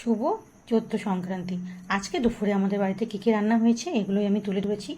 শুভ চৈত্র সংক্রান্তি। আজকে দুপুরে আমাদের বাড়িতে কী কী রান্না হয়েছে এগুলোই আমি তুলে ধরেছি।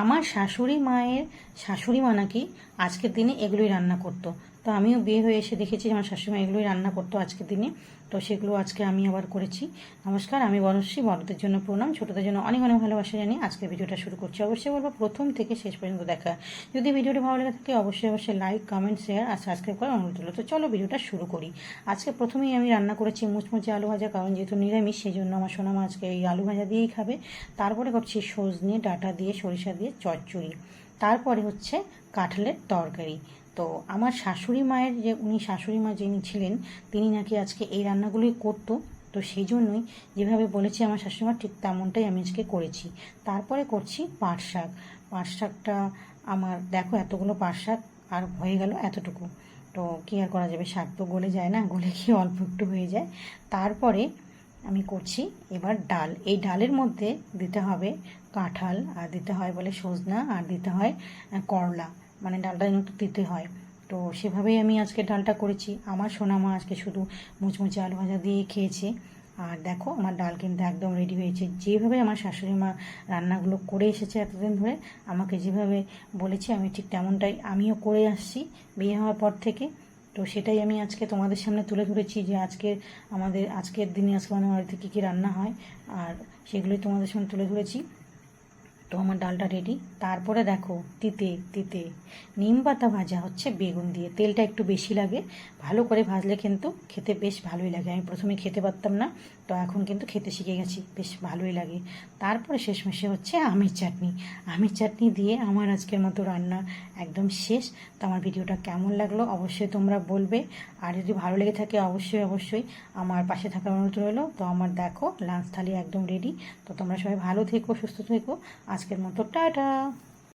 আমার শাশুড়ি মায়ের শাশুড়ি মা নাকি আজকের দিনে এগুলোই রান্না করতো। তো আমিও বিয়ে হয়ে এসে দেখেছি আমার শাশুড়িমা এগুলোই রান্না করতো আজকের দিনে। তো সেগুলো আজকে আমি আবার করেছি। নমস্কার, আমি বনশ্রী, বড়দের জন্য প্রণাম, ছোটদের জন্য অনেক অনেক ভালোবাসা জানি আজকে ভিডিওটা শুরু করছি। অবশ্যই বলব প্রথম থেকে শেষ পর্যন্ত দেখা। যদি ভিডিওটি ভালো লেগে থাকে অবশ্যই অবশ্যই লাইক কমেন্ট শেয়ার আর সাবস্ক্রাইব করার অনুরোধ রইল। তো চলো ভিডিওটা শুরু করি। আজকে প্রথমেই আমি রান্না করেছি মুচমুচে আলু ভাজা, কারণ যেহেতু নিরামিষ সেই জন্য আমার সোনা মা আজকে এই আলু ভাজা দিয়েই খাবে। তারপরে করছি সজনে ডাটা দিয়ে সরিষা দিয়ে চচ্চড়ি। তারপরে হচ্ছে কাঁঠালের তরকারি। তো আমার শাশুড়ি মায়ের যে, উনি শাশুড়ি মা যিনি ছিলেন, তিনি নাকি আজকে এই রান্নাগুলোই করতো। তো সেই জন্যই যেভাবে বলেছি আমার শাশুড়ি মা, ঠিক তেমনটাই আমি আজকে করেছি। তারপরে করছি পাট শাক। পাট শাকটা আমার, দেখো এতগুলো পাট শাক আর হয়ে গেল এতটুকু। তো কী আর করা যাবে? শাক তো গলে যায় না, গলে কি অল্প একটু হয়ে যায়। তারপরে আমি করছি এবার ডাল। এই ডালের মধ্যে দিতে হবে কাঁঠাল, আর দিতে হয় বলে সজনা, আর দিতে হয় করলা। মানে ডালটা একটু দিতে হয়। তো সেভাবেই আমি আজকে ডালটা করেছি। আমার সোনা মা আজকে শুধু মুচমুচে আলু ভাজা দিয়ে খেয়েছে। আর দেখো, আমার ডাল কিন্তু একদম রেডি হয়েছে। যেভাবে আমার শাশুড়ি মা রান্নাগুলো করে এসেছে এতদিন ধরে, আমাকে যেভাবে বলেছে, আমি ঠিক তেমনটাই আমিও করে আসছি বিয়ে হওয়ার পর থেকে। তো সেটাই আমি আজকে তোমাদের সামনে তুলে ধরেছি যে আজকে আমাদের, আজকের দিনে আজকে আমাদের বাড়িতে কী কী রান্না হয়। আর সেগুলোই তোমাদের সামনে তুলে ধরেছি। তো আমার ডালটা রেডি তারপরে দেখো, তিতে তিতে। নিম পাতা ভাজা হচ্ছে বেগুন দিয়ে। তেলটা একটু বেশি লাগে। ভালো করে ভাজলে কিন্তু খেতে বেশ ভালোই লাগে। আমি প্রথমে খেতে পারতাম না, তো এখন কিন্তু খেতে শিখে গেছি। বেশ ভালোই লাগে। তারপরে শেষমেশে হচ্ছে আমের চাটনি। আমের চাটনি দিয়ে আমার আজকের মতো রান্না একদম শেষ। তো আমার ভিডিওটা কেমন লাগল অবশ্যই তোমরা বলবে। আর যদি ভালো লেগে থাকে অবশ্যই অবশ্যই আমার পাশে থাকার অনুরোধ রইল। তো আমার দেখো লাঞ্চ থালি একদম রেডি তো তোমরা সবাই ভালো থেকো, সুস্থ থেকো। আজকের মতো টাটা।